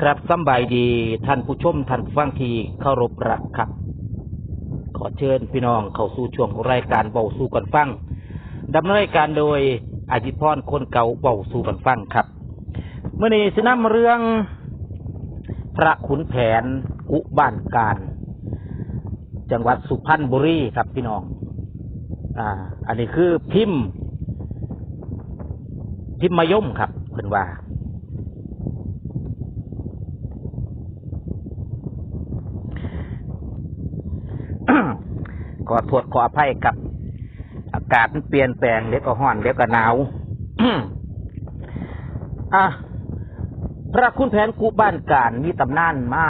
ครับสบายดีท่านผู้ชมท่านผู้ฟังที่เคารพรักครับ ขอเชิญพี่น้องเข้าสู่ช่วงของรายการเบาสู่กันฟังดำเนินรายการโดยอาจิตพรคนเก่าเบาสู่กันฟังครับเมื่อนี้สินำเรื่อง พระขุนแผนกุบ้านการ จังหวัดสุพรรณบุรีครับพี่น้อง อ่า อันนี้คือพิมพ์ พิมพ์มายมครับเพิ่นว่า ข อโทษขออภัยกับ อากาศมันเปลี่ยนแปลงเดี๋ยวก็ร้อนเดี๋ยวก็หนาวอะพระคุณแผนกุบ้านการมีตำนานมา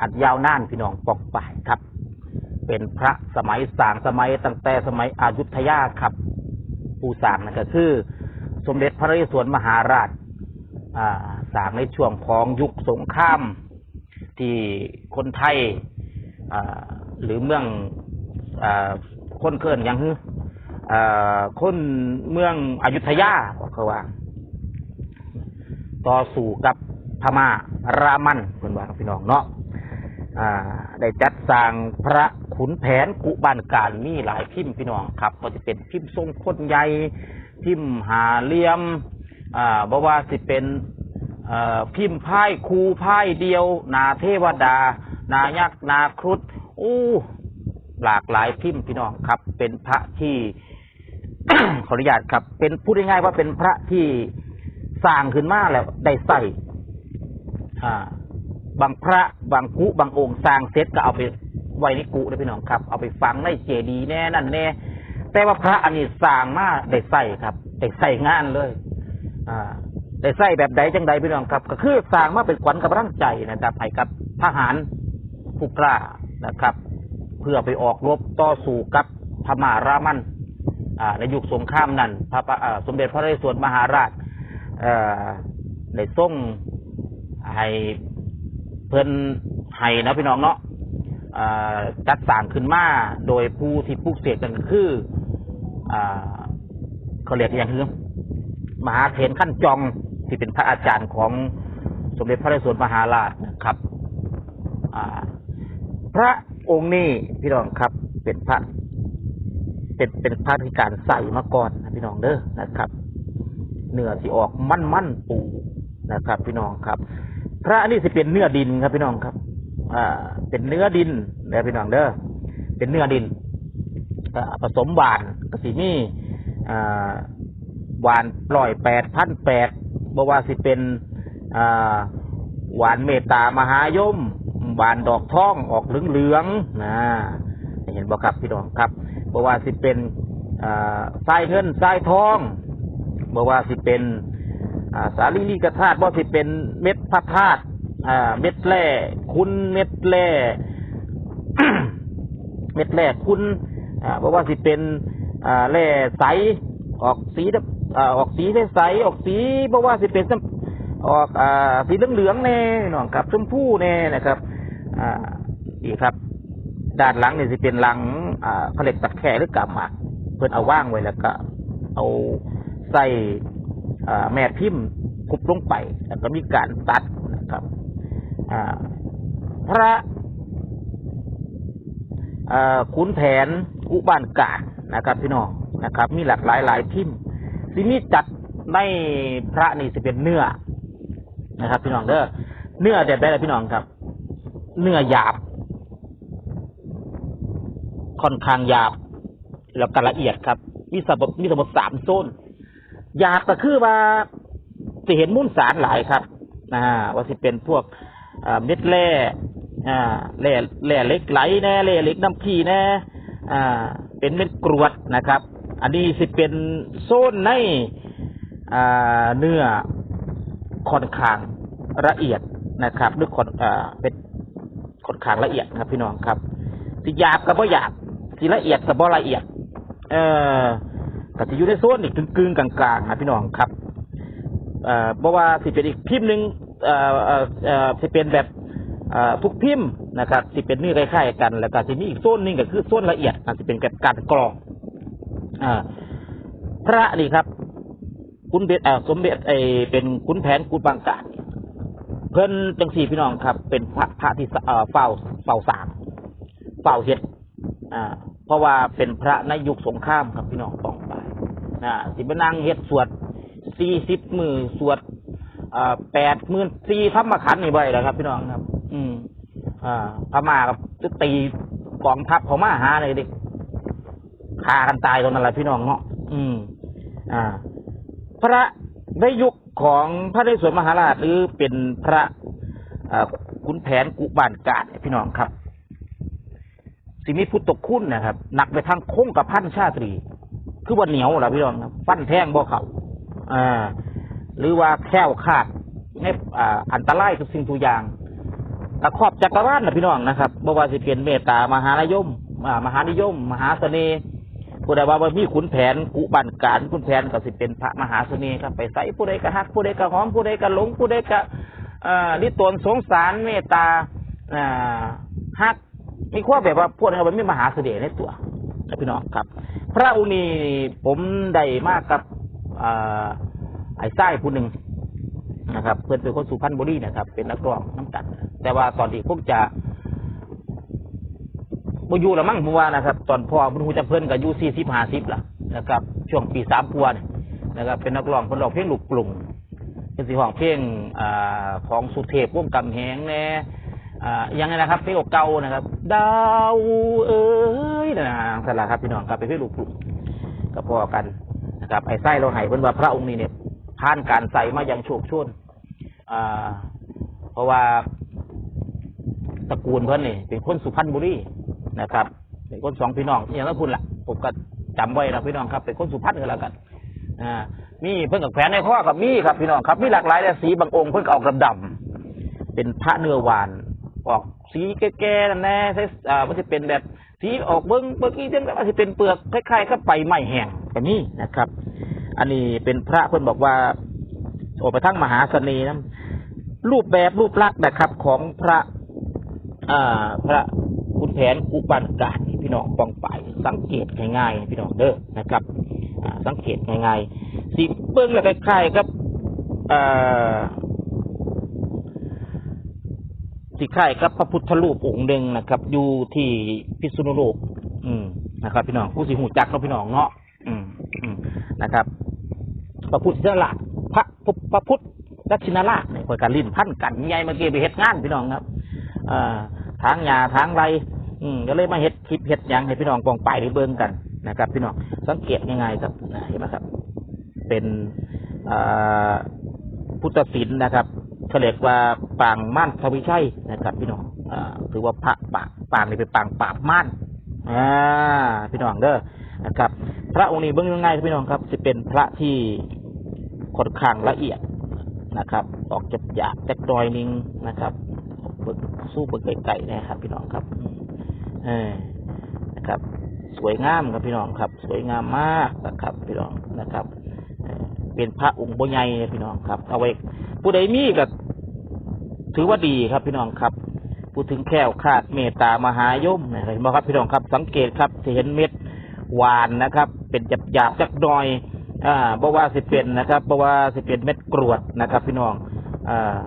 อัดยาวนานพี่น้องปอกป่ายครับ เป็นพระสมัยสางสมัยตั้งแต่สมัยอายุทยาครับผู้สางนั่นก็คือ สมเด็จพระนเรศวรมหาราชอ่าสางในช่วงของยุคสงครามที่คนไทยอ่าหรือเมือง คนเคินยังฮึอคนเมืองอยุธยาเขาว่า ต่อสู้กับพม่ารามันเพื่อนว่าพี่น้องเนาะได้จัดสร้างพระขุนแผนกุบานการมีหลายพิมพ์พี่น้องครับ ก็จะเป็นพิมพ์ทรงคนใหญ่พิมพ์หาเหลี่ยมอ่าบอกว่าสิเป็นพิมพ์ไพ่คูไพ่เดียว นาเทวดา นายักษ์นาครุฑอู้ หลากหลายพิมพ์พี่น้องครับ เป็นพระที่ ขออนุญาตครับ เป็นพูดง่ายๆว่าเป็นพระที่สร้างขึ้นมาแล้วได้ใส่บางพระบางกุบางองค์สร้างเสร็จก็เอาไปไว้ในกุนะพี่น้องครับ เอาไปฝังในเจดีย์แน่นั่นแน่แต่ว่าพระอันนี้สร้างมาได้ใส่ครับได้ใส่งานเลย อ่าได้ใส่แบบใดจังใดพี่น้องครับ ก็คือสร้างมาเป็นขวัญกำลังใจนะครับให้กับทหารผู้กล้านะครับ เพื่อไปออกรบต่อสู้กับพม่ารามันอ่าในยุคสงครามนั้นพระะสมเด็จพระนเรศวรมหาราชอได้ส่งให้เพิ่นให้นะพี่น้องเนาะจัดสร้างขึ้นมาโดยผู้ที่ปลูกเสกกันก็คืออเขาเรียกอย่างคือมหาเถรขั้นจองที่เป็นพระอาจารย์ของสมเด็จพระนเรศวรมหาราชนะครับอพระ องค์นี้พี่น้องครับ เป็นพระเป็นเป็นพระที่การใส่มาก่อนนะพี่น้องเด้อนะครับเนื้อที่ออกมั่นมั่นปูนะครับ พี่น้องครับ พระนนี้สิเป็นเนื้อดินครับ พี่น้องครับ อ่า เป็นเนื้อดินนะพี่น้องเด้อเป็นเนื้อดินผสมหวานกสิมีอ่าหวานปล่อยแปดพันแปดบว่าสิเป็นอ่าหวานเมตตามหายม หวานดอกท่องออกเหลืองๆนะเห็นบ่ครับพี่น้องครับบว่าสิเป็นอ่าทรายเงินทรายทองบว่าสิเป็นสาลีลีกธาตุบ่สิเป็นเม็ดพระธาตุเม็ดแร่คุณเม็ดแร่เม็ดแร่คุณอ่าบอกว่าสิเป็นแร่ใสออกสีออกสีใสออกสีบอกว่าสิเป็นออกอสีเหลืองๆแน่น้องครับชมพูแน่นะครับ อ่าอีกครับ ด้านหลังเนี่ยสิเป็นหลังอ่าเขาเรียกตัดแค่หรือกำหมาก เพื่อนเอาว่างไว้แล้วก็ เอาใส่อ่าแม่พิมพ์คุบลงไป แล้วก็มีการตัดนะครับอ่าพระอ่อขุนแผนกุบ้านกาดนะครับ พี่น้องนะครับ มีหลากหลายหลายพิมพ์สิมีจัดในพระนี่จะเป็นเนื้อนะครับ พี่น้องเด้อเนื้อแบบใดล่ะพี่น้องครับ เนื้อหยาบ ค่อนข้างหยาบ แล้วก็ละเอียดครับ มีสมบมีสมบสามโซนหยาบก็คือว่าจะเห็นมูลสารหลายครับอ่าว่าสิเป็นพวกเม็ดแร่อ่าแร่แร่เล็กไหลแน่แร่เล็กน้ำขี้แน่อ่า เป็นเม็ดกรวดนะครับ อันนี้สิเป็นโซนในอ่าเนื้อค่อนข้างละเอียดนะครับหรือค่อนอ่าเป็น ค่อนข้างละเอียดครับ พี่น้องครับ สิหยาบกับบ่หยาบสิละเอียดกับบ่ละเอียด เออก็จะอยู่ในโซนนี่กึ่งกลางๆนะพี่น้องครับ เอ่อเพราะว่าสิเป็นอีกพิมพ์หนึ่งเอ่อเอ่อเอ่อสิเป็นแบบเอ่อทุกพิมพ์นะครับสิเป็นเนื้อคล้ายๆกัน แล้วก็สิมีอีกโซนหนึ่งก็คือโซนละเอียดนะสิเป็นแบบการกรองอ่าพระนี่ครับคุณเบ็ดเอ่อสมเด็จไอเป็นคุณแผนคุณบางการ เพิ่นจังสี่พี่น้องครับ เป็นพระพระที่เอ่อเฝ้าเฝ้าสางเฝ้าเฮ็ดอ่า เพราะว่าเป็นพระในยุคสงครามครับพี่น้องต้องไปนะสิเป็นางเฮ็ดสวดสี่สิบมือสวดแปดหมื่นสี่ธรรมขันนี่ไว้แล้วครับ พี่น้องครับ อืม อ่าพม่ากับจะตีกองทัพเขามาหาเลยเด็กฆ่ากันตายตรงนั้นแหละพี่น้องเนาะอืม อ่า พระในยุค ของพระนเรศวรมหาราชหรือเป็นพระขุนแผนกุบานกาศเนี่ยพี่น้องครับ สิมีพุทธคุณนะครับหนักไปทางโค้งกับพันชาตรี คือว่าเหนียวหรอพี่น้องครับฟันแท่งบ่เขาอ่า หรือว่าแค้วคลาดในอ่าอันตรายทุกสิ่งทุกอย่างกระครอบจักรวาลนะพี่น้องนะครับบ่ว่าสิเป็นเมตตามหานิยมมหานิยม มหาเสน่ห์ ผู้ใดว่าว่ามีขุนแผนกุบันการขุนแผนก็สิเป็นพระมหาเสน่ห์ครับ ไปใส่ผู้ใดก็ฮักผู้ใดก็หอมผู้ใดก็หลงผู้ใดก็อ่าลิตนสงสารเมตตาฮักมีความแบบว่าพวกนี้มันมีมหาเสน่ห์ในตัวพี่น้องครับ พระองค์นี้ผมได้มากกับไอ้ไส้ผู้หนึ่งนะครับ เพื่อนเป็นคนสุพรรณบุรีนะครับ เป็นนักร้องน้ำกันแต่ว่าตอนนี้พวกจะ บอยู่ละมั่งผมว่านะครับ ตอนพ่อบุญหูจะเพื่นกับยูสี่สิบห้าสิบละนะครับ ช่วงปีสามพัวเนี่ยนะครับ เป็นนักร้องคนร้องเพลงลูกกลุ่มเป็นสีห้องเพลงอ่าของสุเทพวงกำแหงแน่อ่ายังไงนะครับเพลงเก่านะครับดาวเอ้ยนะสละครับพี่น้องครับไปเพลงลูกกลุ่มก็พอกันนะครับ ไอ้ไส้เราให้เพิ่นว่าพระองค์นี้เนี่ยผ่านการใส่มาอย่างโชคโชนอ่า เพราะว่าตระกูลเพิ่นนี่เป็นคนสุพรรณบุรี นะครับเป็นคนสองพี่น้องอย่างนั้นคุณล่ะผมก็จำไว้นะพี่น้องครับเป็นคนสุพรรณกันแล้วกันอ่ามีเพิ่นกับแขวนในข้อกับมีครับพี่น้องครับ มีหลากหลายแต่สีบางองค์เพิ่นก็ออกดำๆเป็นพระเนื้อหวานออกสีแก่ๆแน่ใช่อ่ามันจะเป็นแบบสีออกเบิ้งเบิ้งอีเด่นแบบว่าจะเป็นเปลือกคล้ายๆกับใบไม้แห้งแบบนี้นะครับ อันนี้เป็นพระเพิ่นบอกว่าโอไปทั้งมหาเสน่ห์นะรูปแบบรูปลักษณ์นะครับของพระอ่าพระ แผนกุปันกาศพี่น้องปองไปายสังเกตง่ายๆพี่น้องเด้อนะครับสังเกตง่ายๆสีเบิ้งแล้วคล้ายๆกับอ่าที่คล้ายกับพระพุทธรูปองค์หนึ่งนะครับ อยู่ที่พิษณุโลก อืมนะครับ พี่น้องผู้สิหูจักเนาะพี่น้องเนาะอืมอืมนะครับ พระพุทธชินราชพระพุทธระพุทธรัชินราชเนี่ยคอยการลิ้นพันกันใหญ่เมื่อกี้ไปเฮ็ดงานพี่น้องครับอ่าทางยาทางไร อืมก็เลยมาเฮ็ดคลิปเฮ็ดยังให้พี่น้องปองไปหรือเบิ่งกันนะครับ พี่น้องสังเกตง่ายๆครับนะเห็นไหมครับ เป็นอ่าพุทธศิลป์นะครับเขาเรียกว่าปางม่านทวิชัยนะครับ พี่น้องอ่าถือว่าพระปางปางนี่เป็นปางปราบม่านอ่าพี่น้องเด้อนะครับ พระองค์นี้เบื้องง่ายๆครับพี่น้องครับ จะเป็นพระที่ค่อนข้างละเอียดนะครับ ออกจับหยาบแตกดอยนึงนะครับเบิ่งสู้เบิ่งไก่ๆนะครับ พี่น้องครับอื เออนะครับ สวยงามครับพี่น้องครับ สวยงามมากนะครับพี่น้องนะครับเป็นพระองค์บ่ใหญ่พี่น้องครับ เอาไว้ ผู้ใดมีก็ถือว่าดีครับพี่น้องครับพูดถึงแค่วคาดเมตตามหายมนะเห็นไหมครับพี่น้องครับ สังเกตครับจะเห็นเม็ดหวานนะครับ เป็นหยาบหยาบๆจักหน่อย อ่าบว่าสิเป็นนะครับบว่าสิเป็นเม็ดกรวดนะครับ พี่น้องอ่า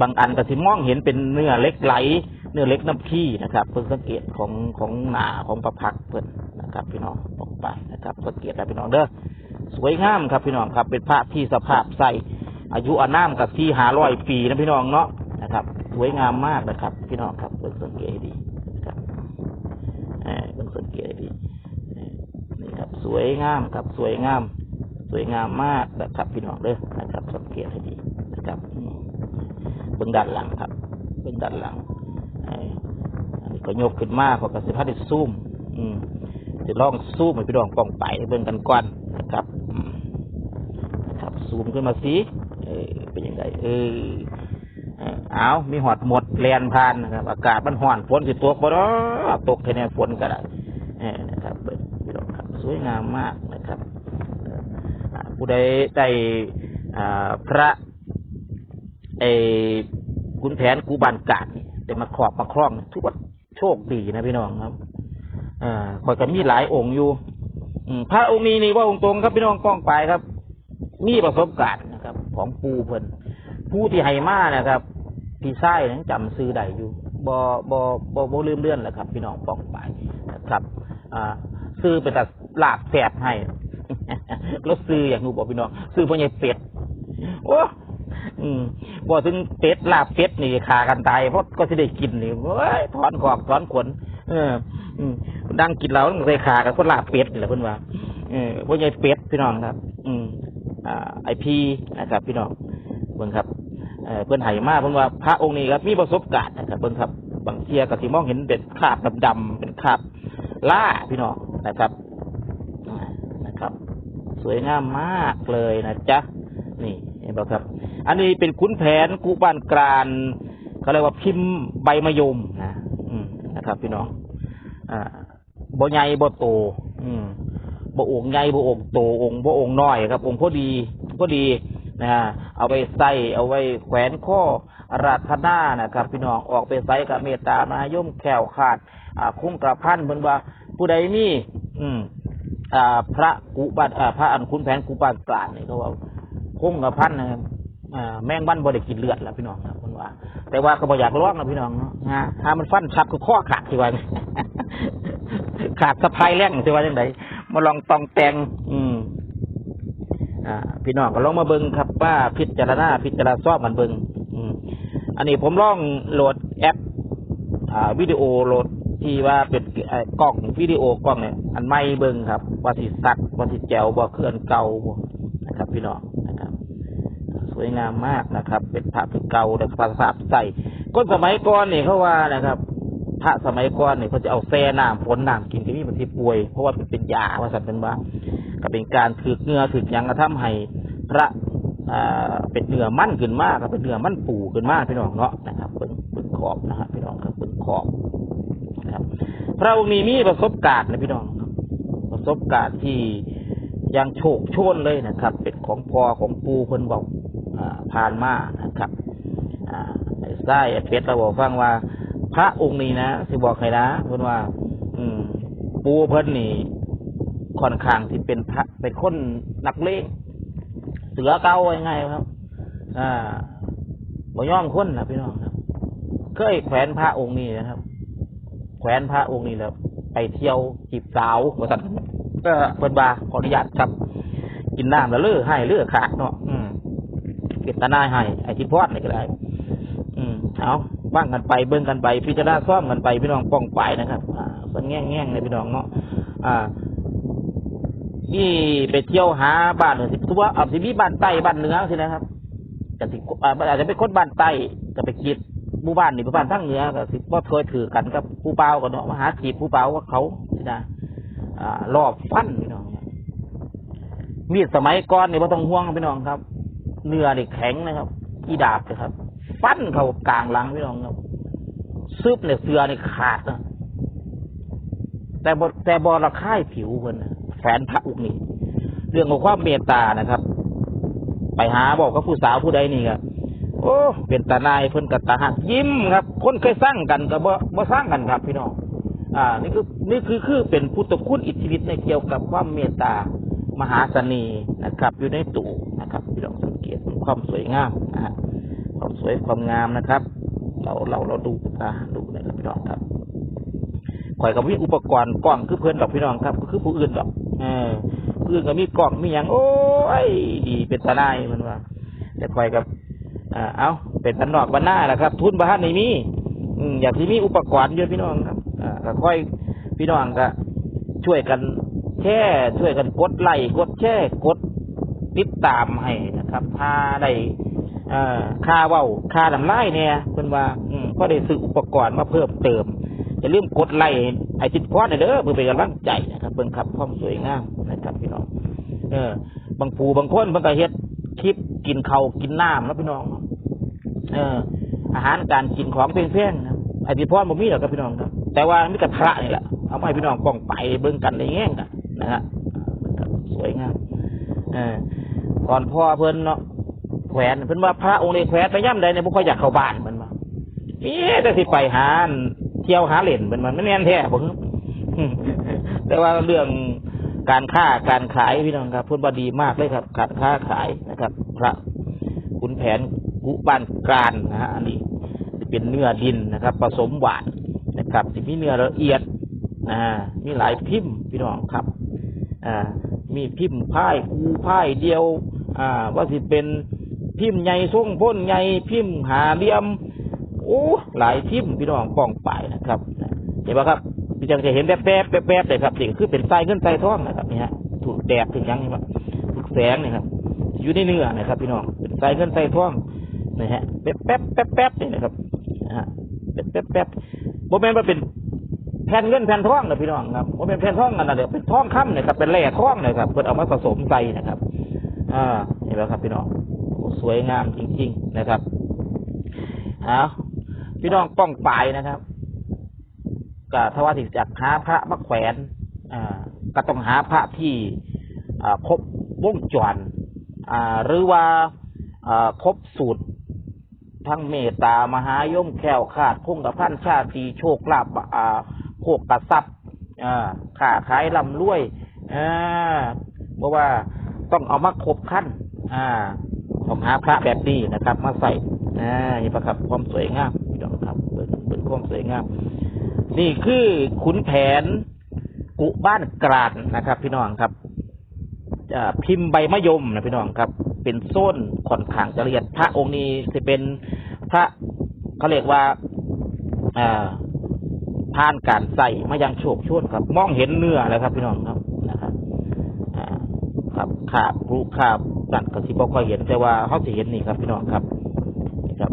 บางอันก็สิมองเห็นเป็นเนื้อเล็กไหล เนื้อเล็กน้ำขี้นะครับเพิ่งสังเกตของของหนาของประพักเพิ่นนะครับ พี่น้องออกไปนะครับ สังเกตแล้วพี่น้องเด้อสวยงามครับพี่น้องครับ เป็นพระที่สภาพใสอายุอานามกับที่หาร้อยปีนะพี่น้องเนาะนะครับ สวยงามมากนะครับ พี่น้องครับเพิ่งสังเกตดีนะครับเออเพิ่งสังเกตดีนี่ครับ สวยงามครับสวยงาม สวยงามมากนะครับพี่น้องเด้อนะครับ สังเกตให้ดีนะครับเบื้องด้านหลังครับเบื้องด้านหลัง อันนี้ก็ยกขึ้นมาเพอกระสิพัดได้ซูม อืมจะลองซูมให้พี่น้องป้องไปเบิ่งกันก่อนนะครับครับซูมขึ้นมาสิเออเป็นยังไงเออเอามีหอดหมดแลนผ่านนะครับ อากาศมันห่อนฝนสิตกบ่เนาะตกแค่นี้ฝนก็ได้เออนะครับเบิ่งพี่น้องครับ สวยงามมากนะครับผู้ใดได้อ่าพระเออขุนแผนกูบานกาดนี่ ได้มาขอบมาคล้องถือว่าโชคดีนะพี่น้องครับอ่าข่อยก็มีหลายองค์อยู่ อืมพระองค์นี้นี่ว่าองค์ตรงครับพี่น้องป้องไปครับ มีประสบการณ์นะครับ ของปูเพิ่นผู้ที่ให้มานะครับ พี่ไส้นั้นจำซื้อได้อยู่บอบอบอบลืมเลื่อนแหละครับ พี่น้องปองไปนะครับ อ่า ซื้อไปแต่ลาบแสบให้แล้วซื้ออย่างนูบอกพี่น้องซื้อเพราะไงเป็ดโอ้ อืมบอกถึงเป็ดลาบเป็ดนี่ขากันตายเพราะก็จะได้กินนี่เว้ยถอนขอกถอนขนเออ อืมดังกินเราต้องใส่ขากันเพราะลาบเป็ดนี่แหละเพื่อนว่าเออเพราะไงเป็ดพี่น้องครับ อืมอ่าไอพีนะครับ พี่น้องเบิ่งครับเออเพื่อนไห้มากเพื่อนว่าพระองค์นี้ครับมีประสบการณ์นะครับเบิ่งครับ บางเทียกับที่มองเห็นเป็นคราบดำๆเป็นคราบล่าพี่น้องนะครับนะครับ สวยงามมากเลยนะจ๊ะนี่ เห็นไหมครับ อันนี้เป็นขุนแผนกุบานกรานเขาเรียกว่าพิมพ์ใบมะยมนะอืมนะครับพี่น้องอ่าบ่ใหญ่บ่โต อืมบ่องใหญ่บ่องโตองบ่องน้อยครับ องค์พอดีพอดีนะฮะเอาไปใส่เอาไว้แขวนข้อราธนานะครับ พี่น้องออกไปใส่กับเมตตามายมแขวขาด อ่าคุ้มกระพันเพิ่นว่า ผู้ใดมีอืม อ่า พระกุบาทอ่าพระอันคุณแผนกุบาทกลางนี่เขาว่า คุ้มกระพันนะครับอ่าแมงบ้านบ่ได้กินเลือดแล้วพี่น้องครับเพิ่นว่า แต่ว่าก็บ่อยากร้องนะพี่น้องเนาะฮะถ้ามันฟันชับคือข้อขาดที่ว่าขาดสะพายแรงที่ว่าจังไดมาลองตองแตงอืมอ่าพี่น้องก็ลองมาเบิ่งครับว่าพิจารณาพิจารณาซอบมันเบิ่งอืมอันนี้ผมลองโหลดแอป อ่าวิดีโอโหลดที่ว่าเป็นกล้องวิดีโอกล้องเนี่ยอันไม่เบิ่งครับ ว่าสิสัตว์ว่าสิแจวบ่เคลื่อนเก่านะครับ พี่น้อง สวยงามมากนะครับ เป็นพระเป็นเก่าแต่ภาษาใส่ก้นสมัยก่อนเนี่ยเขาว่านะครับพระสมัยก่อนเนี่ยเขาจะเอาแซ่น้ำฝนน้ำกินก็มีบางทีป่วย เพราะว่าเป็นยาว่าสันเป็นว่าก็เป็นการถือเนื้อถือยังกระทำให้พระเป็นเนื้อมั่นขึ้นมากก็เป็นเนื้อมั่นปูขึ้นมากพี่น้องเนาะนะครับเป็นเป็นขอบนะครับพี่น้องครับเป็นขอบนะครับ พระองค์นี้มีประสบการณ์นะพี่น้องครับ ประสบการณ์ที่ยังโชคโชนเลยนะครับ เป็นของพ่อของปูเพิ่นบอก ผ่านมานะครับไอ้ไส้เป็ดเราบอกฟังว่า พระองค์นี้นะสิบอกใครนะเพิ่นว่า อืม ปูเพิ่นนี่ค่อนข้างที่เป็นพระเป็นคนนักเลงเสือเก่ายังไงครับ อ่าบ่ย่อมคนนะพี่น้องครับ เคยแขวนพระองค์นี้นะครับ แขวนพระองค์นี้แล้ว ไปเที่ยวจีบสาวว่าสั่นก็เพิ่นบาขออนุญาตครับ กินน้ำแล้วเลือให้เลือขาดเนาะ เก็บตาหน้าให้ไอ้ที่พอดนี่ก็ได้ อืมเอาบ้างกันไปเบิ่งกันไป พิจารณาซ่อมกันไปพี่น้องป้องไปนะครับอ่าสังแง่งแง่งเลยพี่น้องเนาะอ่านี่ไปเที่ยวหาบ้านหรือสิตัวเอาสิมีบ้านใต้บ้านเหนือสินะครับแต่สิอ่าอาจจะเป็นคนบ้านใต้ก็ไปคิดหมู่บ้านนี่หมู่บ้านทั้งเหนือก็สิบ่เคยถือกันกับผู้เปล่ากันเนาะมาหาจีบผู้เปล่าว่าเขาสินะอ่ารอบฟันพี่น้องมีดสมัยก่อนนี่บ่ต้องห่วงพี่น้องครับ เนื้อเนี่แข็งนะครับอีดาบนะครับ ฟันเขากลางหลังพี่น้องครับซึบเนี่ยเสือเนี่ขาดนะแต่บแต่บอระค่ายผิวเพิ่นนะแขนพระอุกนี่เรื่องของความเมตตานะครับ ไปหาบอกกับผู้สาวผู้ใดนี่ครับโอ้ เป็นตาหนายเพิ่นกับตาหักยิ้มครับ คนเคยสร้างกันกับบ่บ่สร้างกันครับ พี่น้องอ่า นี่คือนี่คือคือเป็นพุทธคุณอิทธิฤทธิ์ในเกี่ยวกับความเมตตามหาเสน่ห์นะครับ อยู่ในตู้ ความสวยงามนะฮะความสวยความงามนะครับ เราเราเราดูนะดูนะครับพี่น้องครับข่อยกับมีอุปกรณ์กล้องคือเพื่อนดอกพี่น้องครับ ก็คือผู้อื่นดอกเออผู้อื่นก็มีกล้องมีอย่างโอ้ยดีเป็นตาหนามันว่า แต่ข่อยกับอ่าเอาเป็นตันนอกบ้านหน้าแหละครับ ทุนบ้านในมีอืมอยากที่มีอุปกรณ์เยอะพี่น้องครับอ่าก็ค่อยพี่น้องก็ช่วยกันแช่ช่วยกันกดไลค์กดแช่กด ติดตามให้นะครับพาได้ค่าเว้าค่าลำไล่เนี่ยเพิ่นว่าอืก็ได้ซื้ออุปกรณ์มาเพิ่มเติมอย่าลืมกดไลค์ไอติดพอดเด้อเพื่อเป็นกำลังใจนะครับเบิ่งครับความสวยงามนะครับพี่น้องเออบางผู้บางคนเพิ่นก็เฮ็ดคลิปกินเขากินน้ำแล้วพี่น้อง เออ อาหารการกินของเพลงๆครับไอ้ติดพอดบ่มีหรอกครับพี่น้องครับ แต่ว่ามีแต่พระนี่แหละเอามาให้พี่น้องป้องไปเบิ่งกันในแง่งกันนะฮะครับสวยงามเออ ก่อนพ่อเพิ่นเนาะแขวนเพิ่นว่าพระองค์นี้แขวนไปย่ำใดเนี่ยบ่ค่อยอยากเข้าบ้านเพิ่นว่าเอ๊ะแต่สิไปหานเที่ยวหาเล่นเพิ่นว่ามันแม่นแท้บ่ฮึแต่ว่าเรื่องการค้าการขายพี่น้องครับเพิ่นว่าดีมากเลยครับการค้าขายนะครับ พระขุนแผนกุบ้านกลานนะฮะอันนี้เป็นเนื้อดินนะครับ ผสมหวานนะครับจะมีเนื้อละเอียดนะมีหลายพิมพ์พี่น้องครับอ่ามีพิมพ์พายกูพายเดียว อ่า ว่าสิเป็นพิมพ์ใหญ่ทรงพ้นใหญ่พิมพ์หาเหลี่ยม โอ้หลายพิมพ์พี่น้องป้องไปนะครับเห็นไหมครับพี่จังจะเห็นแป๊บแป๊บแป๊บแป๊บเลยครับนี่คือเป็นทรายเงินทรายทองนะครับนี่ฮะถูกแดดถึงยังนี่ครับถูกแสงนี่ครับอยู่ในเนื้อนะครับ พี่น้องเป็นทรายเงินทรายทองนะฮะแป๊บแป๊บแป๊บแป๊บนี่นะครับฮะแป๊บแป๊บแป๊บโมเมนต์ว่าเป็นแผ่นเงินแผ่นทองนะพี่น้องครับโมเมนต์แผ่นทองกันนะเดี๋ยวเป็นทองคำนะครับเป็นแร่ทองนะครับเพื่อเอามาผสมใส่นะครับ อ่าเห็นไหมครับ พี่น้องสวยงามจริง ๆ นะครับเอาพี่น้องป้องปลายนะครับก็ถ้าว่าที่จากหาพระมาแขวนอ่าก็ต้องหาพระที่อ่าครบวงจรอ่าหรือว่าอ่าครบสูตร ทั้งเมตตามหายมแควขาดคงกับพันชาตีโชคลาภอ่าโภกกระซับอ่าขาขายลำรวยอ่าเพราะว่า ต้องเอามาครบขั้น อ่าต้องหาพระแบบนี้นะครับ มาใส่อ่านี่ประครับความสวยงามพี่น้องครับเป็นเป็นความสวยงาม นี่คือขุนแผน กุบ้านกลาดนะครับ พี่น้องครับอ่าพิมพ์ใบมะยมนะพี่น้องครับ เป็นโซนค่อนข้างจะละเอียดพระองค์นี้จะเป็นพระเขาเรียกว่าอ่าผ่านการใส่มายังโชคโชนครับ มองเห็นเนื้อเลยครับ พี่น้องครับนะครับอ่า ครับขาบรูขาบนั่นก็สิบ่ค่อยเห็นแต่ว่าเขาสิเห็นนี่ครับ พี่น้องครับนี่ครับ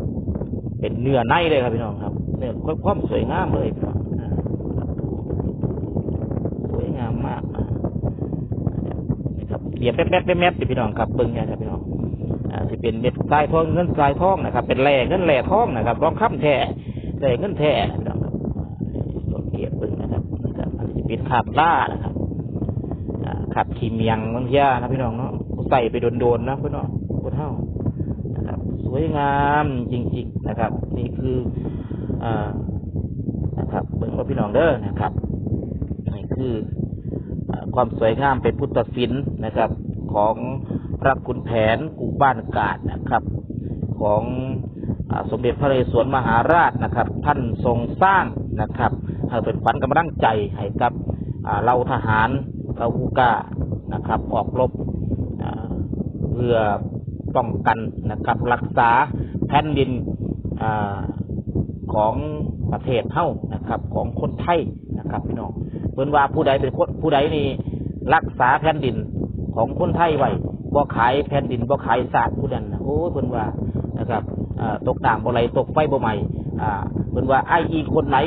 เป็นเนื้อในเลยครับพี่น้องครับเนื้อความสวยงามเลยพี่น้องสวยงามมากนะนี่ครับเสียบแป๊บแป๊บแป๊บแป๊บพี่น้องครับเบิ้งเนี่ยครับพี่น้องอ่าสิเป็นเม็ดทรายทองเงินทรายทองนะครับ เป็นแร่เงินแร่ทองนะครับรองคำแท้แร่เงินแท้พี่น้องครับอ่าลองเกียบเบิ้งนะครับนะครับอันนี้จะเป็นขาบล่านะครับ ขับขี่เมียงบางทีนะพี่น้องเนาะใส่ไปโดนๆนะพี่น้องคนเท่านะครับ สวยงามจริงๆนะครับ นี่คืออ่านะครับเบิ่งว่าพี่น้องเด้อนะครับนี่คืออความสวยงามเป็นพุทธศิลป์นะครับ ของพระขุนแผนกุบ้านกาดนะครับ ของอสมเด็จพระนเรศวรมหาราชนะครับ ท่านทรงสร้างนะครับให้เป็นขวัญกำลังใจให้กับเราทหาร เราฮูก้านะครับ ออกรบเพื่อป้องกันนะครับ รักษาแผ่นดินอของประเทศเท่านะครับ ของคนไทยนะครับ พี่น้องเพิ่นว่าผู้ใดเป็นคนผู้ใดนี่รักษาแผ่นดินของคนไทยไว้บ่ขายแผ่นดินบ่ขายศาสตร์ผู้นั้นนะโอ้ยเพิ่นว่านะครับอ่าตกน้ำบ่ไหลตกไฟบ่ไหม่เพิ่นว่าไอ้อีคนไหน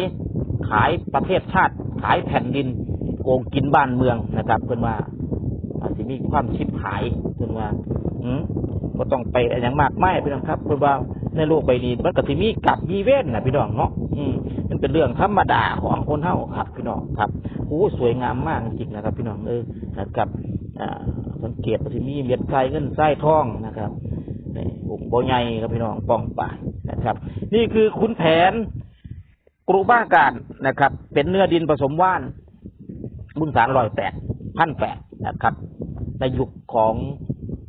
ขายประเทศชาติขายแผ่นดิน โกงกินบ้านเมืองนะครับเพื่อนว่าอาจจะมีความชิบหายเพื่อนว่าอืมก็ต้องไปอย่างมากไม่พี่น้องครับเพื่อนว่าในโลกใบนี้มันก็จะมีกับมีเว้นนะพี่น้องเนาะอืมมันเป็นเรื่องธรรมดาของคนเฮาครับพี่น้องครับโอ้สวยงามมากจริงนะครับ พี่น้องเออนะครับอ่าสังเกตว่าที่มีเม็ดทรายเงินทรายทองนะครับนี่องค์โบใหญ่ครับพี่น้องป้องป่ายนะครับ นี่คือขุนแผนกรุบ้าการนะครับ เป็นเนื้อดินผสมว่าน บุญสารลอยแปดพันแปดนะครับ ในยุคของ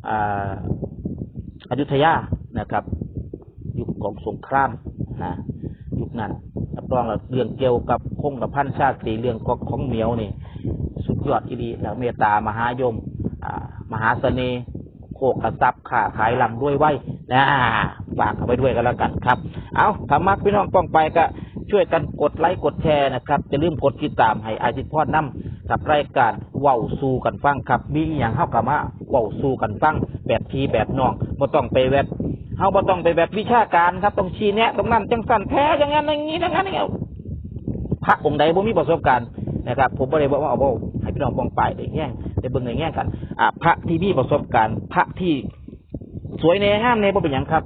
อาอยุธยานะครับ ยุคของสงครามนะยุคนั้นรับรองเรื่องเกี่ยวกับคงกับพันชาติเรื่องของของเหมียวนี่สุดยอดอีดีแล้วเมตตามหายมมหาเสน่ห์โคกกระซับขาขายลำด้วยไว้นะฝากเอาไว้ด้วยกันแล้วกันครับ เอาธรรมะพี่น้องป้องไปก็ช่วยกันกดไลค์กดแชร์นะครับจะลืมกดติดตามให้อาจิตพอดน้ำ กับรายการเว้าสู่กันฟังครับมีอย่างเข้ากับมาเว้าสู่กันฟังแบบทีแบบน้องบ่ต้องไปแบบเฮาบ่ต้องไปแบบวิชาการครับต้องชี้แนะตรงนั้นจังสั่นแท้อย่างนั้นอย่างนี้อย่างนั้นอย่างนี้พระองค์ใดบ่มีประสบการณ์นะครับผมบ่ได้บอกว่าเอาบ่ให้พี่น้องปองไปได้แง่ได้เบิ่งได้แง่กันอ่าพระที่มีประสบการณ์ พระที่สวยในห้ามในบ่เป็นหยังครับ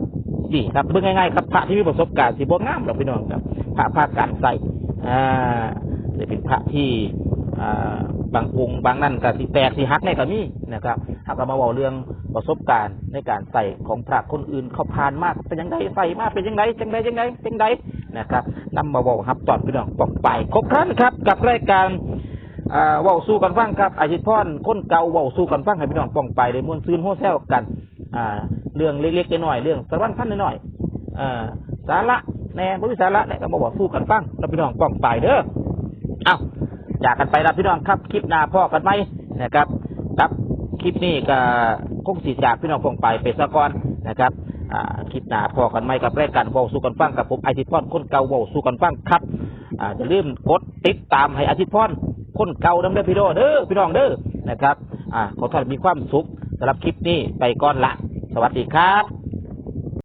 นี่ครับเบิ่งง่ายๆครับพระที่มีประสบการณ์สิบ่งามหรอกพี่น้องครับ พระภาคการใส่อ่าจะเป็นพระที่ บางองค์บางนั่นก็สิแตกสิหักในก็มีนะครับหากเรามาเว้าเรื่องประสบการณ์ในการใส่ของพระคนอื่นเขาผ่านมากเป็นยังไงใส่มากเป็นยังไงจังไดจังไดจังไดนะครับนำมาเว้าครับตอนพี่น้องปอกไปครบครันครับ กับรายการอ่าเว้าสู้กันฟังครับอาชิตพรคนเก่าเว้าสู้กันฟังให้พี่น้องป้องไปเลยมวนซื้นโฮแซวกันเรื่องเล็กๆน้อยๆเรื่องสารวัตรพันน้อยๆเอ่อสาระแน่บ่มีสาระแน่ก็มาบอกสู้กันฟังแล้วพี่น้องป้องไปเด้อเอ้า จากกันไปแล้วพี่น้องครับคลิปหน้าพ่อกันไหมนะครับครับคลิปนี้ก็คงสีจากพี่น้องป้องไปไปซะก่อนนะครับคลิปหน้าพ่อกันไหมกับรายการเว้าสู้กันฟังกับผมไอทิพรคนเก่าเว้าสู้กันฟังครับอย่าลืมกดติดตามให้อาทิตย์พรคนเก่าดำเด้อพี่น้องเด้อพี่น้องเด้อนะครับอขอท่านมีความสุขสำหรับคลิปนี้ไปก่อนละ สวัสดีครับ